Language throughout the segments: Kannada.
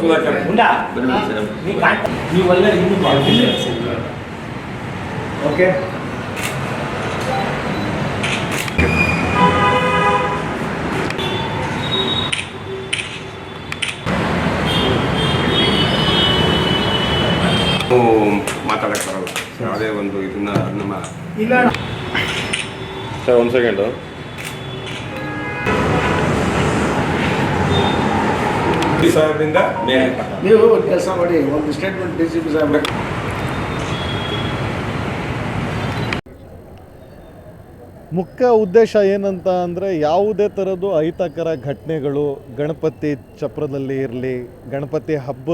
ಸುಧಾಕರ್ ಓಕೆ ಮಾತಾಡಕ್ಕೆ ಬರಲ್ಲ. ಯಾವುದೇ ಒಂದು ಇದನ್ನ ನಮ್ಮ ಇಲ್ಲ. ಸರ್ ಒಂದು ಸೆಕೆಂಡು ಡಿ ಸಾಹೇಬ್ರಿಂದ ನೀವು ಒಂದು ಕೆಲಸ ಮಾಡಿ ಒಂದು ಸ್ಟೇಟ್ಮೆಂಟ್ ಡಿ ಸಿ ಪಿ ಸಾಹೇಬ್ರೆ ಮುಖ್ಯ ಉದ್ದೇಶ ಏನಂತ ಅಂದರೆ ಯಾವುದೇ ಥರದ್ದು ಅಹಿತಕರ ಘಟನೆಗಳು ಗಣಪತಿ ಚಪ್ರದಲ್ಲಿ ಇರಲಿ ಗಣಪತಿ ಹಬ್ಬ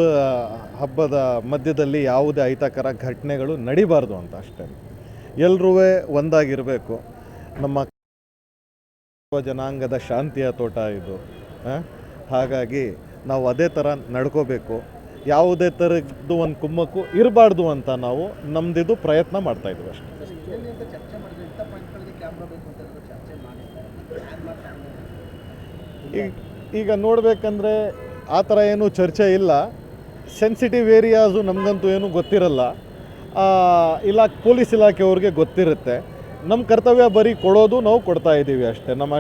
ಹಬ್ಬದ ಮಧ್ಯದಲ್ಲಿ ಯಾವುದೇ ಅಹಿತಕರ ಘಟನೆಗಳು ನಡಿಬಾರ್ದು ಅಂತ ಅಷ್ಟೇ. ಎಲ್ಲರೂ ಒಂದಾಗಿರಬೇಕು. ನಮ್ಮ ಜನಾಂಗದ ಶಾಂತಿಯ ತೋಟ ಇದು? ಹಾಗಾಗಿ ನಾವು ಅದೇ ಥರ ನಡ್ಕೋಬೇಕು. ಯಾವುದೇ ಥರದ್ದು ಒಂದು ಕುಮ್ಮಕ್ಕು ಇರಬಾರ್ದು ಅಂತ ನಾವು ನಮ್ಮದಿದು ಪ್ರಯತ್ನ ಮಾಡ್ತಾಯಿದ್ವಿ ಅಷ್ಟೇ. ಈಗ ಈಗ ನೋಡಬೇಕಂದ್ರೆ ಆ ಥರ ಏನೂ ಚರ್ಚೆ ಇಲ್ಲ. ಸೆನ್ಸಿಟಿವ್ ಏರಿಯಾಸು ನಮಗಂತೂ ಏನೂ ಗೊತ್ತಿರಲ್ಲ. ಆ, ಇಲಾ ಪೊಲೀಸ್ ಇಲಾಖೆಯವ್ರಿಗೆ ಗೊತ್ತಿರುತ್ತೆ. ನಮ್ಮ ಕರ್ತವ್ಯ ಬರೀ ಕೊಡೋದು ನಾವು ಕೊಡ್ತಾ ಇದ್ದೀವಿ ಅಷ್ಟೇ. ನಮ್ಮ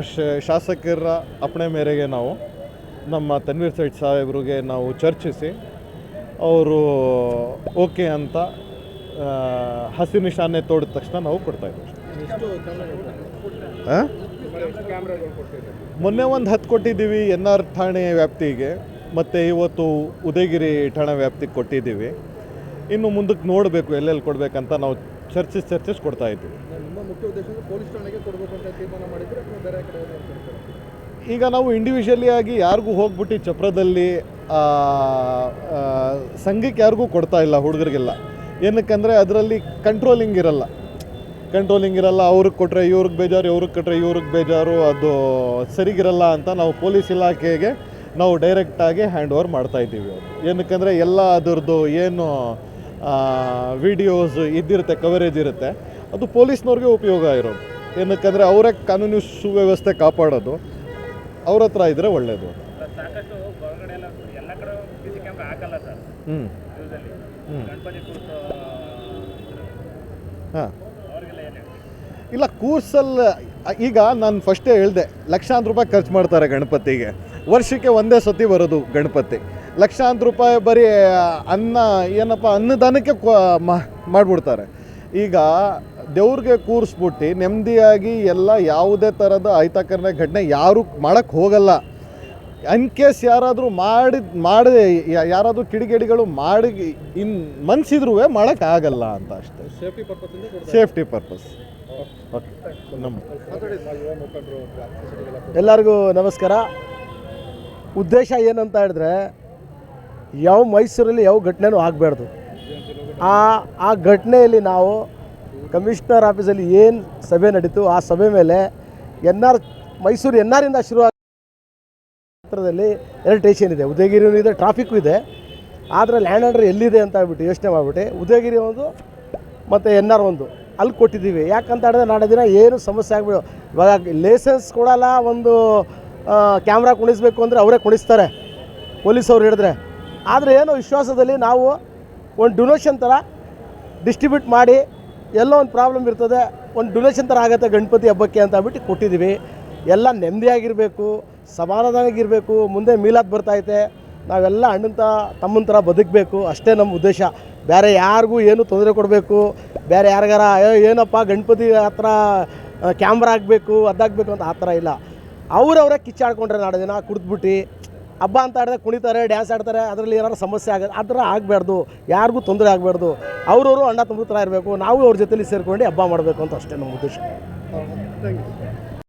ಶಾಸಕರ ಅಪಣೆ ಮೇರೆಗೆ ನಾವು. ನಮ್ಮ ತನ್ವೀರ್ ಸೈಡ್ ಸಾಹೇಬ್ರಿಗೆ ನಾವು ಚರ್ಚಿಸಿ ಅವರು ಓಕೆ ಅಂತ ಹಸಿ ನಿಶಾನೆ ತೋಡಿದ ತಕ್ಷಣ ನಾವು ಕೊಡ್ತಾ ಇದ್ದೀವಿ ಹಾಂ ಮೊನ್ನೆ ಒಂದು ಹತ್ತು ಕೊಟ್ಟಿದ್ದೀವಿ ಎನ್ ಆರ್ ಠಾಣೆ ವ್ಯಾಪ್ತಿಗೆ ಮತ್ತು ಇವತ್ತು ಉದಯಗಿರಿ ಠಾಣೆ ವ್ಯಾಪ್ತಿಗೆ ಕೊಟ್ಟಿದ್ದೀವಿ. ಇನ್ನು ಮುಂದಕ್ಕೆ ನೋಡಬೇಕು ಎಲ್ಲೆಲ್ಲಿ ಕೊಡಬೇಕಂತ ನಾವು ಚರ್ಚಿಸಿ ಚರ್ಚಿಸಿ ಕೊಡ್ತಾ ಇದ್ದೀವಿ. ಈಗ ನಾವು ಇಂಡಿವಿಜುವಲಿ ಆಗಿ ಯಾರಿಗೂ ಹೋಗ್ಬಿಟ್ಟು ಚಪ್ರದಲ್ಲಿ ಸಂಘಕ್ಕೆ ಯಾರಿಗೂ ಕೊಡ್ತಾ ಇಲ್ಲ ಹುಡುಗರಿಗೆಲ್ಲ. ಏನಕ್ಕಂದರೆ ಅದರಲ್ಲಿ ಕಂಟ್ರೋಲಿಂಗ್ ಇರಲ್ಲ. ಕಂಟ್ರೋಲಿಂಗ್ ಇರಲ್ಲ, ಅವ್ರಿಗೆ ಕೊಟ್ಟರೆ ಇವ್ರಿಗೆ ಬೇಜಾರು, ಇವ್ರಿಗೆ ಕೊಟ್ಟರೆ ಇವ್ರಿಗೆ ಬೇಜಾರು, ಅದು ಸರಿಗಿರಲ್ಲ ಅಂತ ನಾವು ಪೊಲೀಸ್ ಇಲಾಖೆಗೆ ನಾವು ಡೈರೆಕ್ಟಾಗಿ ಹ್ಯಾಂಡ್ ಓವರ್ ಮಾಡ್ತಾ ಇದ್ದೀವಿ ಏನಕ್ಕಂದರೆ ಎಲ್ಲ ಅದರದ್ದು ಏನು ವಿಡಿಯೋಸ್ ಇದ್ದಿರುತ್ತೆ ಕವರೇಜ್ ಇರುತ್ತೆ. ಅದು ಪೊಲೀಸ್ನವ್ರಿಗೆ ಉಪಯೋಗ ಇರೋದು. ಏನಕ್ಕಂದರೆ ಅವರೇ ಕಾನೂನು ಸುವ್ಯವಸ್ಥೆ ಕಾಪಾಡೋದು. ಅವ್ರ ಹತ್ರ ಇದ್ದರೆ ಒಳ್ಳೆಯದು ಹ್ಞೂ ಹ್ಞೂ ಹಾಂ. ಇಲ್ಲ ಕೂರ್ಸಲ್ಲಿ. ಈಗ ನಾನು ಫಸ್ಟೇ ಹೇಳಿದೆ ಲಕ್ಷಾಂತರ ರೂಪಾಯಿ ಖರ್ಚು ಮಾಡ್ತಾರೆ ಗಣಪತಿಗೆ. ವರ್ಷಕ್ಕೆ ಒಂದೇ ಸತಿ ಬರೋದು ಗಣಪತಿ. ಲಕ್ಷಾಂತರ ರೂಪಾಯಿ ಬರೀ ಅನ್ನ ಏನಪ್ಪ ಅನ್ನದಾನಕ್ಕೆ ಮಾಡಿಬಿಡ್ತಾರೆ. ಈಗ ದೇವ್ರಿಗೆ ಕೂರಿಸ್ಬಿಟ್ಟು ನೆಮ್ಮದಿಯಾಗಿ ಎಲ್ಲ ಯಾವುದೇ ಥರದ ಅಹಿತಕರಣ ಘಟನೆ ಯಾರು ಮಾಡೋಕ್ಕೆ ಹೋಗಲ್ಲ. ಇನ್ ಕೇಸ್ ಯಾರಾದರೂ ಮಾಡಿ ಮಾಡಿದೆ ಯಾರಾದರೂ ಕಿಡಿಗೇಡಿಗಳು ಮಾಡಿ ಇನ್ ಮನ್ಸಿದ್ರೂ ಮಾಡೋಕ್ಕಾಗಲ್ಲ ಅಂತ ಅಷ್ಟೇ. Safety purpose safety purpose okay ನಮ್ಮ ಎಲ್ಲರಿಗೂ ನಮಸ್ಕಾರ. ಉದ್ದೇಶ ಏನಂತ ಹೇಳಿದ್ರೆ ಯಾವ ಮೈಸೂರಲ್ಲಿ ಯಾವ ಘಟನೆನೂ ಆಗಬಾರ್ದು. ಆ ಆ ಘಟನೆಯಲ್ಲಿ ನಾವು ಕಮಿಷನರ್ ಆಫೀಸಲ್ಲಿ ಏನು ಸಭೆ ನಡೀತು? ಆ ಸಭೆ ಮೇಲೆ ಎನ್ ಆರ್ ಮೈಸೂರು ಎನ್ ಆರಿಂದ ಶುರು ಹತ್ರದಲ್ಲಿ ಎರಡು ಸ್ಟೇಷನ್ ಇದೆ. ಉದಯಗಿರಿನೂ ಇದೆ, ಟ್ರಾಫಿಕ್ಕು ಇದೆ. ಆದರೆ ಲ್ಯಾಂಡ್ ಆರ್ಡರ್ ಎಲ್ಲಿದೆ ಅಂತ ಹೇಳ್ಬಿಟ್ಟು ಯೋಚನೆ ಮಾಡಿಬಿಟ್ಟು ಉದಯಗಿರಿ ಒಂದು ಮತ್ತು ಎನ್ ಆರ್ ಒಂದು ಅಲ್ಲಿ ಕೊಟ್ಟಿದ್ದೀವಿ. ಯಾಕಂತ ಹೇಳಿದ್ರೆ ನಾಳೆ ದಿನ ಏನು ಸಮಸ್ಯೆ ಆಗ್ಬಿಡು ಇವಾಗ ಲೈಸೆನ್ಸ್ ಕೊಡಲ್ಲ, ಒಂದು ಕ್ಯಾಮ್ರಾ ಕುಣಿಸ್ಬೇಕು ಅಂದರೆ ಅವರೇ ಕುಣಿಸ್ತಾರೆ, ಪೊಲೀಸವ್ರು ಹಿಡಿದ್ರೆ ಆದರೆ ಏನೋ ವಿಶ್ವಾಸದಲ್ಲಿ ನಾವು ಒಂದು ಡೊನೇಷನ್ ಥರ ಡಿಸ್ಟ್ರಿಬ್ಯೂಟ್ ಮಾಡಿ ಎಲ್ಲೋ ಒಂದು ಪ್ರಾಬ್ಲಮ್ ಇರ್ತದೆ, ಒಂದು ಡೊನೇಷನ್ ಥರ ಆಗುತ್ತೆ ಗಣಪತಿ ಹಬ್ಬಕ್ಕೆ ಅಂತ ಬಿಟ್ಟು ಕೊಟ್ಟಿದ್ದೀವಿ. ಎಲ್ಲ ನೆಮ್ಮದಿಯಾಗಿರಬೇಕು, ಸಮಾಧಾನವಾಗಿರಬೇಕು, ಮುಂದೆ ಮೀಲಾದ್ ಬರ್ತೈತೆ ನಾವೆಲ್ಲ ಅಣ್ಣಂತ, ತಮ್ಮನ ಥರ ಬದುಕಬೇಕು, ಅಷ್ಟೇ ನಮ್ಮ ಉದ್ದೇಶ. ಬೇರೆ ಯಾರಿಗೂ ಏನು ತೊಂದರೆ ಕೊಡಬೇಕು, ಬೇರೆ ಯಾರಿಗಾರ, ಅಯ್ಯೋ, ಏನಪ್ಪ, ಗಣಪತಿ ಹತ್ರ ಕ್ಯಾಮ್ರಾ ಆಗಬೇಕು ಅದಾಗಬೇಕು ಅಂತ ಆ ಥರ ಇಲ್ಲ. ಅವರವರೇ ಕಿಚ್ಚಾಡ್ಕೊಂಡ್ರೆ ನಾಳೆ ದಿನ ಕುಡಿದ್ಬಿಟ್ಟು ಹಬ್ಬ ಅಂತ ಆಡಿದ್ರೆ ಕುಣಿತಾರೆ ಡ್ಯಾನ್ಸ್ ಆಡ್ತಾರೆ, ಅದರಲ್ಲಿ ಏನಾದ್ರು ಸಮಸ್ಯೆ ಆಗ ಆ ಥರ ಆಗಬಾರ್ದು. ಯಾರಿಗೂ ತೊಂದರೆ ಆಗಬಾರ್ದು. ಅವ್ರವರು ಅಣ್ಣ ತಮ್ಮ ಥರ ಇರಬೇಕು. ನಾವು ಅವ್ರ ಜೊತೆಲಿ ಸೇರ್ಕೊಂಡು ಹಬ್ಬ ಮಾಡಬೇಕು ಅಂತ ಅಷ್ಟೇ ನಮ್ಮ ಉದ್ದೇಶ.